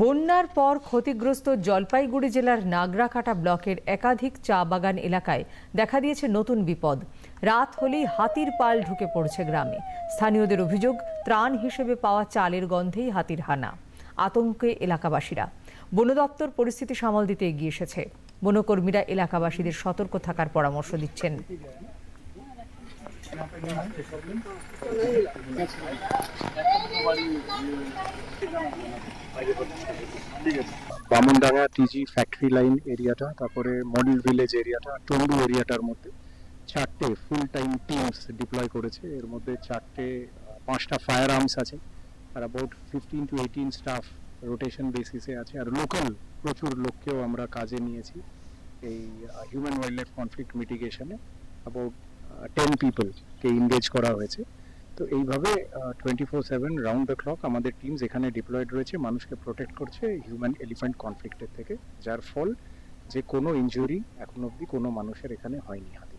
বন্যার পর ক্ষতিগ্রস্ত জলপাইগুড়ি জেলার নাগরাকাটা ব্লকের একাধিক চা বাগান এলাকায় দেখা দিয়েছে নতুন বিপদ। রাত হলেই হাতির পাল ঢুকে পড়ছে গ্রামে। স্থানীয়দের অভিযোগ, ত্রাণ হিসেবে পাওয়া চালের গন্ধেই হাতির হানা। আতঙ্কে এলাকাবাসীরা। বন দপ্তর পরিস্থিতি সামাল দিতে এগিয়ে এসেছে। বনকর্মীরা এলাকাবাসীদের সতর্ক থাকার পরামর্শ দিচ্ছেন। বামনডাঙ্গা টিজি ফ্যাক্টরি লাইন এরিয়াটা, তারপরে মডেল ভিলেজ এরিয়াটা টন্ডু এরিয়াটার মধ্যে চারটে ফুল টাইম টিমস ডিপ্লয় করেছে। এর মধ্যে চারটে পাঁচটা ফায়ার আর্মস আছে। আর about fifteen to eighteen staff rotation বেসিসে আছে। আর লোকাল প্রচুর লোককেও আমরা কাজে নিয়েছি এই হিউম্যান ওয়াইল্ড লাইফ কনফ্লিক্ট মিটিগেশনে অ্যাবাউট টেন পিপলকে ইনগেজ করা হয়েছে। তো এইভাবে twenty four seven round the clock আমাদের টিমস এখানে ডিপ্লয়েড রয়েছে, মানুষকে প্রোটেক্ট করছে হিউম্যান এলিফ্যান্ট কনফ্লিক্টের থেকে, যার ফল যে কোনো ইনজুরি এখন অবধি কোনো মানুষের এখানে হয়নি হাতে।